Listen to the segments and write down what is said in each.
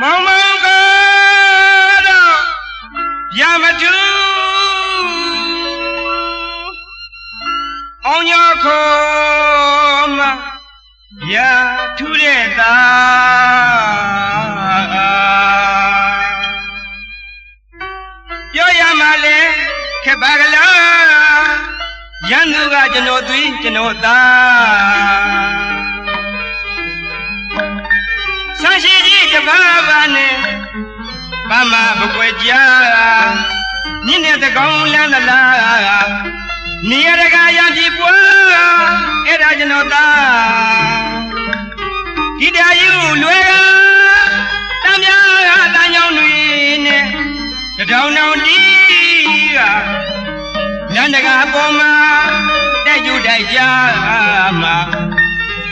မောင်မောင်ကတော့ရမတူအောင်ရခေါ်မရထူတဲ့သားပြောရမှာလဲခက်ပါကလားရန်သူကကျွန်တော်သွေးကျွန်တော်သား ကြီးတပါးပါနဲ့ဘာမှမကွယ်ကြညနေတကောင်လန်းသလားနေရတကရံပြီပွားအဲ့ဒါကျွန်တော်သားဒီတယူလွယ်ကတမ်းများကတန်းချောင်းတွေနဲ့တထောင်တောင်တီးကလန်းတကာပေါ်မှာတက်ကြတိုက်ကြမှာ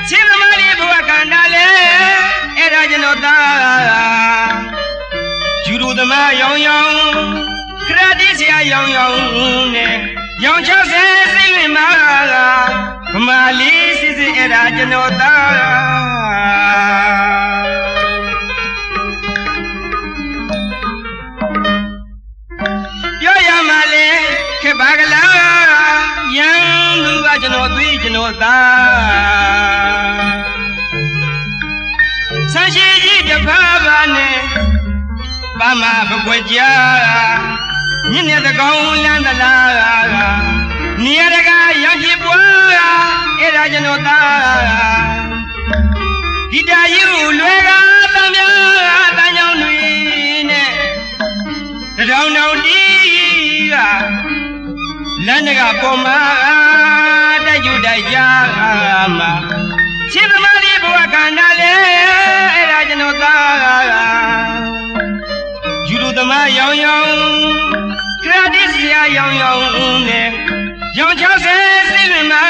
ခြေသမားလေးဘဝကန္တာလေ အဲ့ဒါကျွန်တော်သားယူရိုသမားရောင်ရောင်ခရတိဆရာရောင်ရောင်နဲ့ရောင်60စိတ်ဝင်မှာဗမာလေးစစ်စစ်အဲ့ဒါကျွန်တော်သားပြောရမှာလေခက်ပါကလားရန်သူကကျွန်တော်သွေးကျွန်တော်သားဆန်း ရှိကြီးတပါးပါနဲ့ပါမပကွက်ကြညနေတကောင်လန်းသလားနေရတကရောင်ချပွားအဲ့ဒါကျွန်တော်သားဒီတယူလွယ်ကတမ်းများတန်းချောင်းတွေနဲ့တထောင်တောင်တီးကလမ်းတကပေါ်မှာတိုက်ယူတိုက်ကြမှာရှင်းသမားလေး ဘဝကန္တာလေအဲ့ဒါကျွန်တော်သားယူလူသမားရောင်ရောင်ခရတိဆရာရောင်ရောင်နဲ့ရောင်60စိတ်ဝင်မှာ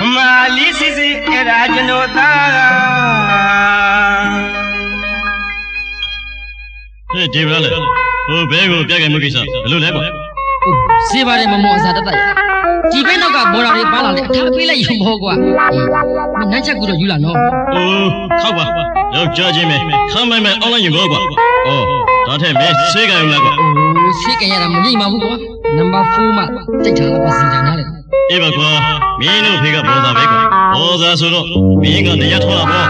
ဗမာလေးစစ်စစ်အဲ့ဒါကျွန်တော်သားဟေးဒီဗလားလေဟိုဘဲကိုပြက်ကြမှုကိစ္စဘယ်လိုလဲကွာစေပါတယ်မမောအစားတတ်တတ်ရ ဒီဘက်နောက်ကဘော်ဒါတွေပါလာလေအထားပေးလိုက်ရုံဘောကွာမနှမ်းချက်ကူတော့ယူလာနော်အိုးခောက်ပါယောက်ကြားချင်းပဲခမ်းမိုင်မိုင်အွန်လိုင်းယူကောကွာအော်ဒါထက်မင်းစေးကြရုံလားကွာအိုးဆေးကန်ရတာမငိမ့်ပါဘူးကွာနံပါတ်4မှစိတ်ထားပါစီတာနားလေအေးပါကွာမင်းတို့ဖေကဘောသားပဲကွာဘောသားဆိုတော့မင်းကနေရထောလာပေါ့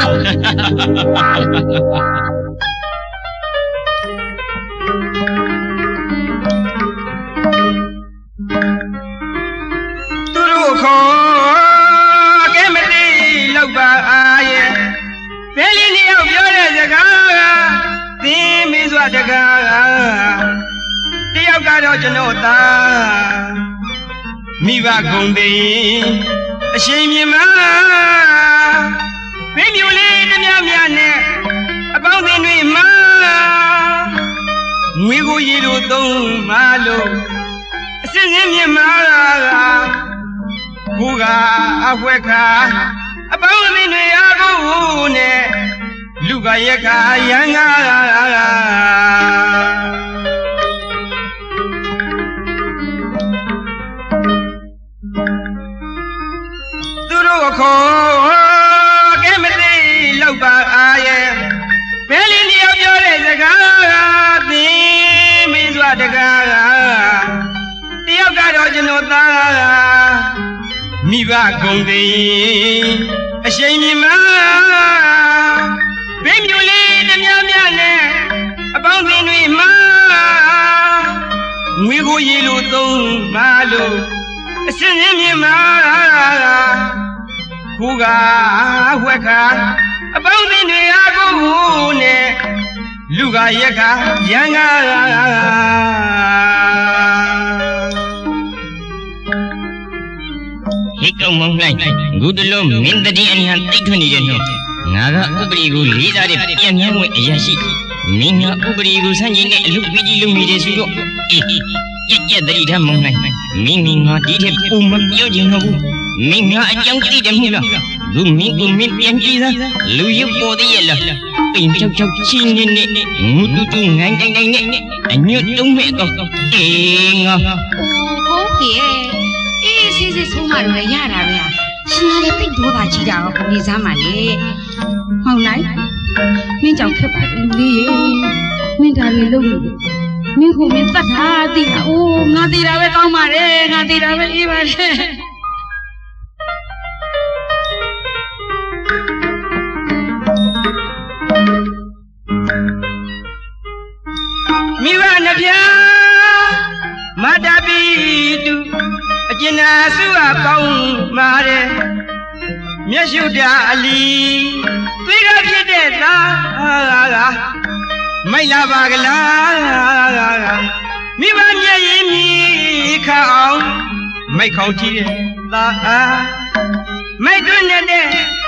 တကားတယောက်ကတော့ကျွန်တော်သားမိဘဂုံသိအရှိန်မြင်မဘိမျိုးလေးတများများနဲ့အပေါင်းအသင်းတွေမှာငွေကိုရည်တို့သုံးမလို့အစစ်စင်းမြင်မာဘူကအဖွဲခါအပေါင်းအသင်းတွေအကုန်နဲ့ လူကရက်ခါရန်ကားသူတို့အခေါ်ကဲမသိလောက်ပါအားရဲ့ဘယ်လင်းတယောက်ပြောတဲ့စကားသင်မင်းစွာတကားတယောက်ကတော့ကျွန်တော်သားမိဘဂုံသိအရှိန်မြင်မ ဘိမျိုးလေးတများများနဲ့အပေါင်းအသင်းတွေမှာငွေကိုရည်လို့သုံးမလို့အစင်းစင်းမြင်မှာခုကဝက်ခါအပေါင်းအသင်းတွေအကုန်နဲ့လူကရက်ခါရန်ကားဟိတ်ကောင်မောင်းလိုက်ဂုတလုံးမင်းတတိအညာတိတ်ထွနေတဲ့နှော ငါကဥပဒေကိုလေးစားတဲ့ပြန်မြန်းဝင်အရာရှိမင်းကဥပဒေကိုဆန့်ကျင်တဲ့အလုပ်ကြီးကြီးလုပ်နေတယ်ဆိုတော့အေးကြက်ကြက်တတိထားမောင်းလိုက်မင်းမင်းငါဒီထက်ပုံမပြောချင်တော့ဘူးမင်းကအကြောင်းသိတယ်မဟုတ်လားသူမင်းကိုမင်းပြန်ကြည့်စမ်းလူရုပ်ပေါ်သေးရဲ့လားပိန်ချောက်ချောက်ချင်းနေနေငူတူတူငိုင်းတိုင်းတိုင်းနဲ့အညွတ်တုံးမဲ့တော့အေးငါအိုးကိုပြေအေးစစ်စစ်ဆုံးမလို့ရတာပဲရှင်ကလည်းပိတ်တော့တာကြီးတာရောနေစားမှလေဟုတ်လိုက် မင်းကြောင့်ခက်ပါတယ်လေးရေမင်းဒါတွေလုပ်လို့မင်းကိုမင်းတတ်တာသိတာအိုးငါသိတာပဲကောင်းပါတယ်ငါသိတာပဲအေးပါတယ်မိဘနှဖျားမတ္တပိတုအကျဉ်းနာစုအပေါင်းမာတယ်မျက်ရှုတာအလီ သွေးကဖြစ်တဲ့သားမိုက်လာပါကလားမိဘမျက်ရည်မြည်ခအောင်မိုက်ခေါင်ကြည့်တဲ့သားအားမိုက်တွင်းတဲ့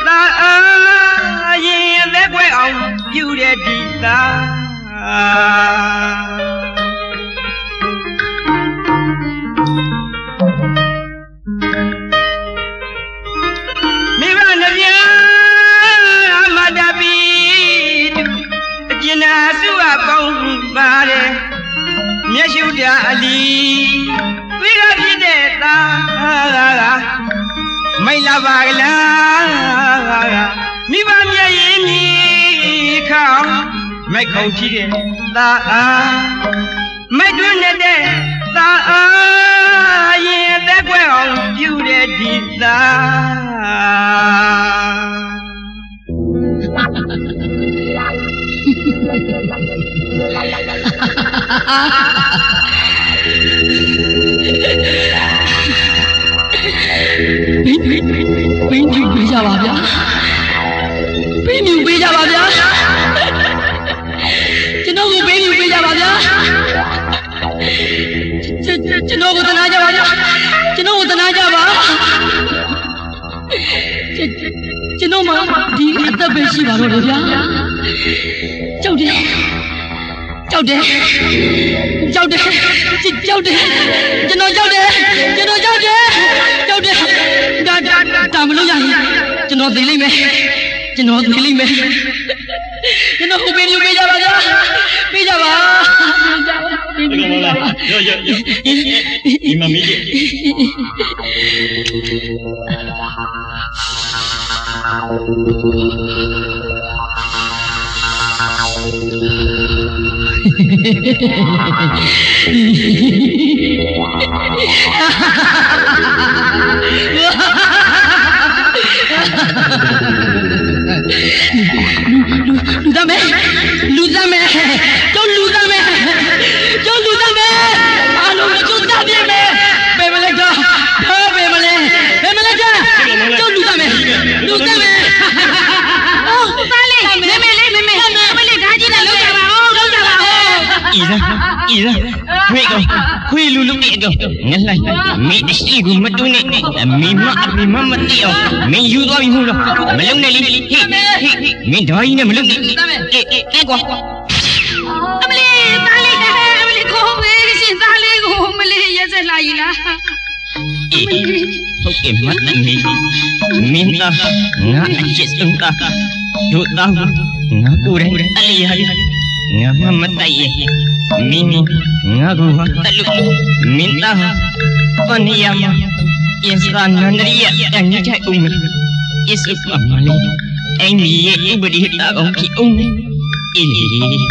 သားအားရင်အသက်ကွဲအောင်ပြုတဲ့ဒီသား ရှုတာအလီဝိရဖြစ်တဲ့သားမိုက်လာပါကလားမိဘမျက်ရည်မြည်ခေါင်မိုက်ခေါင်ကြည့်တဲ့သားအားမိုက်တွင်းတဲ့သားအားရင်အသက်ကွဲအောင်ပြုတဲ့ဒီသားဘ ဘင်းယူပေးကြပါဗျာဘင်းယူပေးကြပါဗျာကျွန်တော်ကိုဘင်းယူပေးကြပါဗျာကျွန်ကျွန်တော်ကိုတနာကြပါဗျာကျွန်တော်ကိုတနာကြပါကျွန်ကျွန်တော်မှဒီအသက်ပဲရှိပါတော့တယ်ဗျာကြောက်တယ်ကြောက်တယ်ကြောက်တယ်ကြောက်တယ်ကျွန်တော်ကြောက်တယ်ကျွန်တော်ကြောက်တယ် ကျွန်တော်သိလိမ့်မယ်ကျွန်တော်သိလိမ့်မယ်ကျွန်တော်ဟိုပေး လို့ပေးကြပါဗျာပေးကြပါဒီကောင်မလားရောရောရောဒီမမီးကြီးလူသားမယ်လူသားမယ်ကျောင်းလူသားမယ်ကျောင်းလူသားမယ်အားလုံးကိုကျောင်းပြည့်မယ်ဘယ်မလဲတော့ဘယ်မလဲဘယ်မလဲတော့ကျောင်းလူသားမယ်လူသားမယ်အိုးသားလေးမေမေလေးမေမေမေလေးဒါကြီးနဲ့လောက်ကြပါဦးလောက်ကြပါဦးဤလားဤလား ခွေကောင်ခွေလူလူနေတော့ငလိုက်မင်းအရှိကူမတွန်းနဲ့မင်းမအမေမမတိအောင်မင်းယူသွားပြီဟုတ်လားမလုံနဲ့လေဟေးဟေးမင်းဓာကြီးနဲ့မလုံနဲ့အေးအေးအေးကွာအမလေးသားလေးအမလေးကိုမေးရှင်သားလေးကိုမလေးရက်ဆက်လာကြီးလားအေးဟုတ်ကဲ့မတ်နေမင်းသားငါအချစ်ဆုံးသားတို့သားငါကိုယ်တိုင်အလျာငါ မမတိုက်ရဲ့မင်းငါကိုတလူမင်းသားပဏိယမယစကနန္ဒရိယအညချိုက်ဦးမဣစုပမလေးအင်းကြီးရဲ့ဥပဒိတာအောင်ဖြစ်အောင်အေး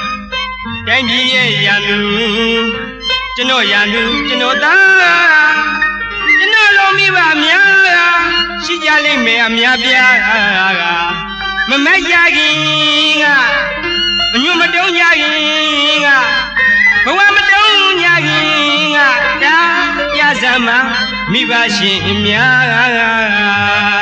တိုင်းပြည်ရဲ့ရန်သူကျွန်တော်ရန်သူကျွန်တော်သားကျွန်တော်လုံးမိပါများရှိကြလိမ့်မယ်အများပြားမမက်ကြခင်ကမညွတ်မတုံးညာခင်ကဘဝမတုံးညာခင်ကတာပြစမ်းမမိဘရှင်များ